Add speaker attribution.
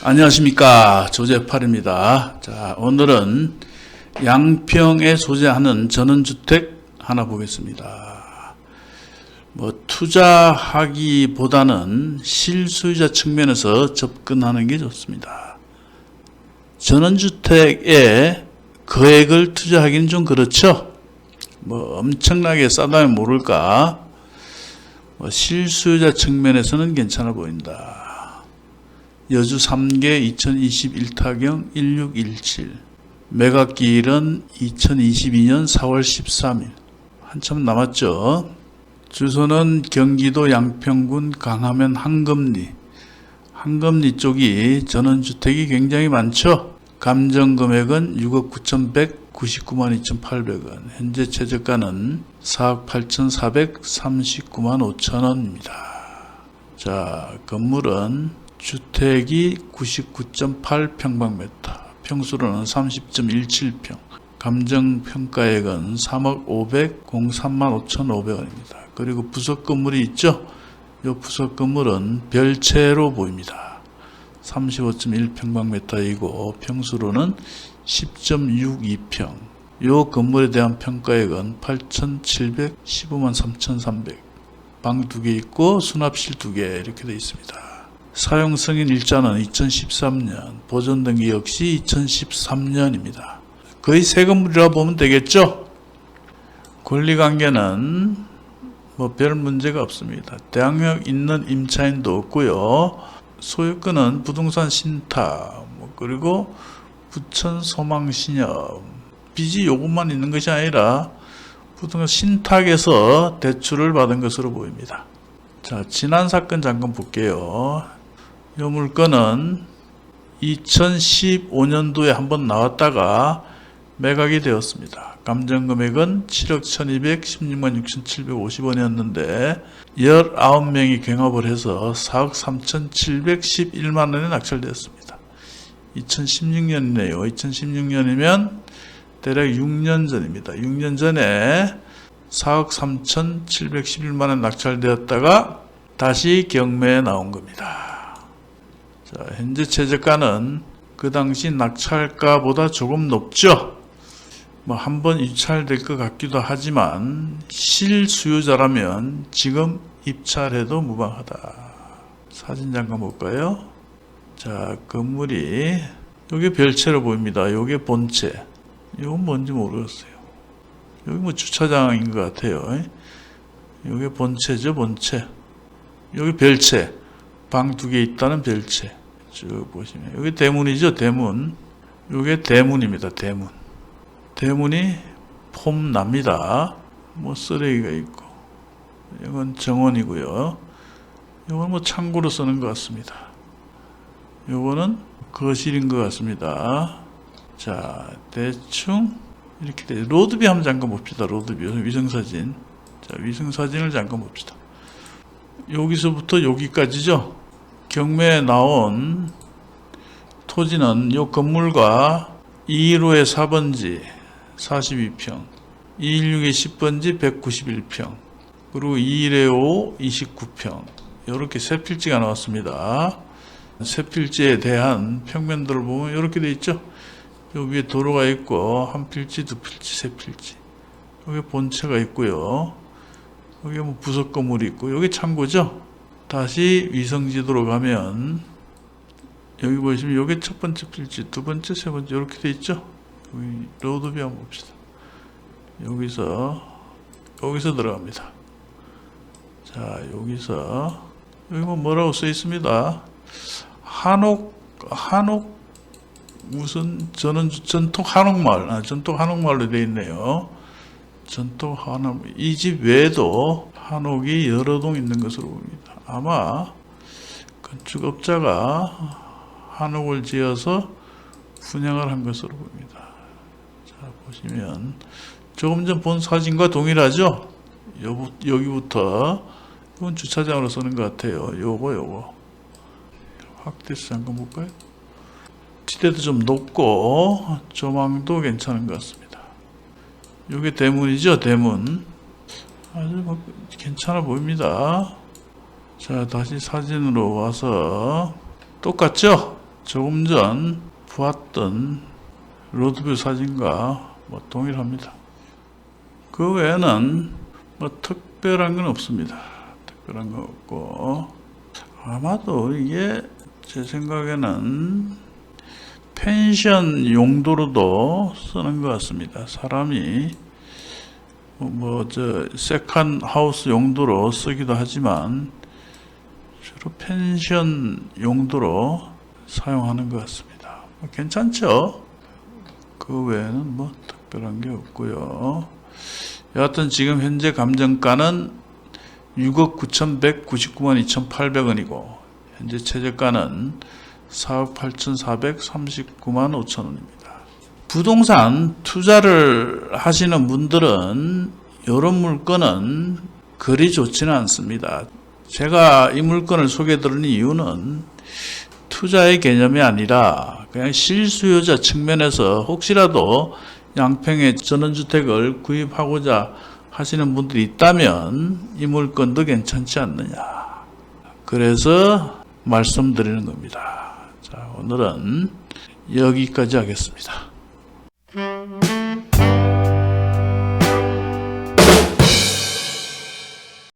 Speaker 1: 안녕하십니까 조재팔입니다. 자 오늘은 양평에 소재하는 전원주택 하나 보겠습니다. 뭐 투자하기보다는 실수요자 측면에서 접근하는 게 좋습니다. 전원주택에 거액을 투자하기는 좀 그렇죠. 뭐 엄청나게 싸다면 모를까. 뭐 실수요자 측면에서는 괜찮아 보인다. 여주 3개 2021 타경 1617 매각기일은 2022년 4월 13일 한참 남았죠. 주소는 경기도 양평군 강화면 한금리 한금리 쪽이 전원주택이 굉장히 많죠. 감정금액은 6억 9,199만 2,800원 현재 최저가는 4억 8,439만 5천 원입니다. 자 건물은 주택이 99.8평방미터, 평수로는 30.17평, 감정평가액은 3억 503만 5,500원입니다. 그리고 부속 건물이 있죠? 이 부속 건물은 별채로 보입니다. 35.1평방미터이고 평수로는 10.62평. 이 건물에 대한 평가액은 8,715만 3,300. 방 두 개 있고 수납실 두 개 이렇게 되어 있습니다. 사용 승인 일자는 2013년, 보존 등기 역시 2013년입니다. 거의 새 건물이라 보면 되겠죠? 권리 관계는 뭐 별 문제가 없습니다. 대항력 있는 임차인도 없고요. 소유권은 부동산 신탁, 뭐 그리고 부천 소망 신협, 빚이 요것만 있는 것이 아니라 부동산 신탁에서 대출을 받은 것으로 보입니다. 자, 지난 사건 잠깐 볼게요. 이 물건은 2015년도에 한번 나왔다가 매각이 되었습니다. 감정금액은 7억 1216만 6,750원이었는데 19명이 경합을 해서 4억 3,711만 원에 낙찰되었습니다. 2016년이네요. 2016년이면 대략 6년 전입니다. 6년 전에 4억 3,711만 원 낙찰되었다가 다시 경매에 나온 겁니다. 자, 현재 최저가는 그 당시 낙찰가보다 조금 높죠. 뭐 한 번 입찰될 것 같기도 하지만 실수요자라면 지금 입찰해도 무방하다. 사진 잠깐 볼까요? 자, 건물이 여기 별채로 보입니다. 요게 본체. 이건 뭔지 모르겠어요. 여기 뭐 주차장인 것 같아요. 여기 본체죠, 본체. 여기 별채. 방 두 개 있다는 별채. 쭉 보시면. 여기 대문이죠, 대문. 이게 대문입니다, 대문. 대문이 폼 납니다. 뭐 쓰레기가 있고. 이건 정원이고요. 이건 뭐 창고로 쓰는 것 같습니다. 요거는 거실인 것 같습니다. 자, 대충 이렇게 돼. 로드비 한번 잠깐 봅시다. 로드비 위성사진. 자, 위성사진을 잠깐 봅시다. 여기서부터 여기까지죠. 경매에 나온 토지는 요 건물과 215의 4번지 42평, 216의 10번지 191평, 그리고 215 29평. 이렇게 세 필지가 나왔습니다. 세 필지에 대한 평면들을 보면 이렇게 돼 있죠. 요 위에 도로가 있고 한 필지, 두 필지, 세 필지. 여기 본체가 있고요. 여기 뭐 부속 건물이 있고 여기 창고죠. 다시 위성 지도로 가면 여기 보시면 여기 첫 번째 필지, 두 번째, 세 번째 이렇게 돼 있죠. 여기 로드비 한번 봅시다. 여기서 여기서 들어갑니다. 자 여기서 여기 뭐 뭐라고 써 있습니다. 한옥 한옥 무슨 저는 전통 한옥마을, 아, 전통 한옥마을로 되어 있네요. 전통 한옥 이 집 외에도 한옥이 여러 동 있는 것으로 보입니다. 아마 건축업자가 한옥을 지어서 분양을 한 것으로 보입니다. 자 보시면 조금 전 본 사진과 동일하죠? 요- 여기부터 이건 주차장으로 쓰는 것 같아요. 요거 요거 확대해서 잠깐 볼까요? 지대도 좀 높고 조망도 괜찮은 것 같습니다. 이게 대문이죠, 대문. 아주 뭐 괜찮아 보입니다. 자, 다시 사진으로 와서 똑같죠? 조금 전 보았던 로드뷰 사진과 뭐 동일합니다. 그 외에는 뭐 특별한 건 없습니다. 특별한 거 없고 아마도 이게 제 생각에는 펜션 용도로도 쓰는 것 같습니다. 사람이 뭐 저 세컨 하우스 용도로 쓰기도 하지만 주로 펜션 용도로 사용하는 것 같습니다. 뭐 괜찮죠? 그 외에는 뭐 특별한 게 없고요. 여하튼 지금 현재 감정가는 6억 9,199만 2,800원이고 현재 최저가는 4억 8,439만 5천 원입니다. 부동산 투자를 하시는 분들은 이런 물건은 그리 좋지는 않습니다. 제가 이 물건을 소개해 드리는 이유는 투자의 개념이 아니라 그냥 실수요자 측면에서 혹시라도 양평에 전원주택을 구입하고자 하시는 분들이 있다면 이 물건도 괜찮지 않느냐. 그래서 말씀드리는 겁니다. 자, 오늘은 여기까지 하겠습니다.